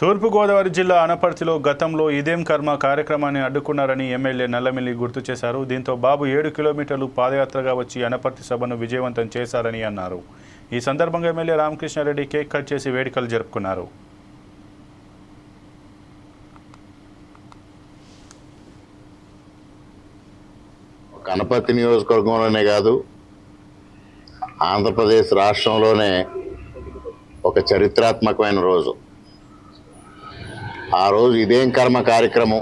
తూర్పుగోదావరి జిల్లా అనపర్తిలో గతంలో ఇదేం కర్మ కార్యక్రమాన్ని అడ్డుకున్నారని ఎమ్మెల్యే నల్లమిల్లి గుర్తు చేశారు. దీంతో బాబు ఏడు కిలోమీటర్లు పాదయాత్రగా వచ్చి అనపర్తి సభను విజయవంతం చేశారని అన్నారు. ఈ సందర్భంగా ఎమ్మెల్యే రామకృష్ణారెడ్డి కేక్ కట్ చేసి వేడుకలు జరుపుకున్నారు. కనపర్తి నియోజకవర్గంలోనే కాదు ఆంధ్రప్రదేశ్ రాష్ట్రంలోనే ఒక చరిత్రాత్మకమైన రోజు. ఆ రోజు ఇదేం కర్మ కార్యక్రమం?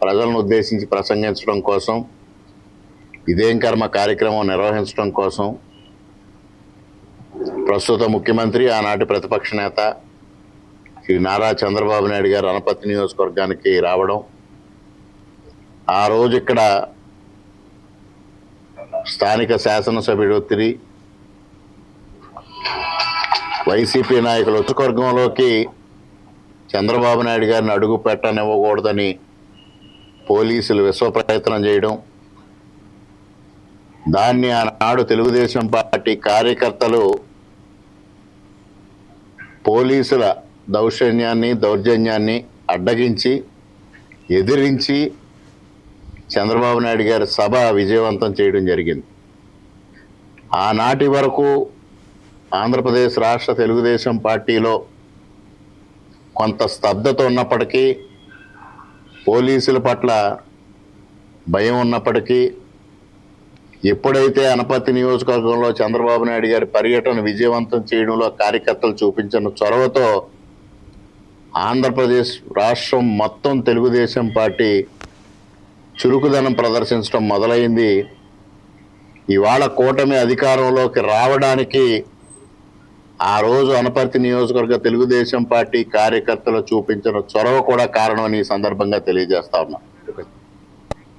ప్రజలను ఉద్దేశించి ప్రసంగించడం కోసం ఇదేం కర్మ కార్యక్రమం నిర్వహించడం కోసం ప్రస్తుత ముఖ్యమంత్రి ఆనాటి ప్రతిపక్ష నేత శ్రీ నారా చంద్రబాబు నాయుడు గారు అనపతి నియోజకవర్గానికి రావడం ఆ రోజు ఇక్కడ స్థానిక శాసనసభ్యుడు ఒత్తిడి వైసీపీ నాయకులు ఉత్తవర్గంలోకి చంద్రబాబు నాయుడు గారిని అడుగు పెట్టనివ్వకూడదని పోలీసులు విశ్వప్రయత్నం చేయడం దాన్ని ఆనాడు తెలుగుదేశం పార్టీ కార్యకర్తలు పోలీసుల దౌర్జన్యాన్ని దౌర్జన్యాన్ని అడ్డగించి ఎదిరించి చంద్రబాబు నాయుడు గారి సభ విజయవంతం చేయడం జరిగింది. ఆనాటి వరకు ఆంధ్రప్రదేశ్ రాష్ట్ర తెలుగుదేశం పార్టీలో కొంత స్తబ్దత ఉన్నప్పటికీ పోలీసుల పట్ల భయం ఉన్నప్పటికీ ఎప్పుడైతే అనపర్తి నియోజకవర్గంలో చంద్రబాబు నాయుడు గారి పర్యటన విజయవంతం చేయడంలో కార్యకర్తలు చూపించిన చొరవతో ఆంధ్రప్రదేశ్ రాష్ట్రం మొత్తం తెలుగుదేశం పార్టీ చురుకుదనం ప్రదర్శించడం మొదలైంది. ఇవాళ కూటమి అధికారంలోకి రావడానికి ఆ రోజు అనపర్తి నియోజకవర్గ తెలుగుదేశం పార్టీ కార్యకర్తలు చూపించిన చొరవ కూడా కారణం అని ఈ సందర్భంగా తెలియజేస్తా ఉన్నా.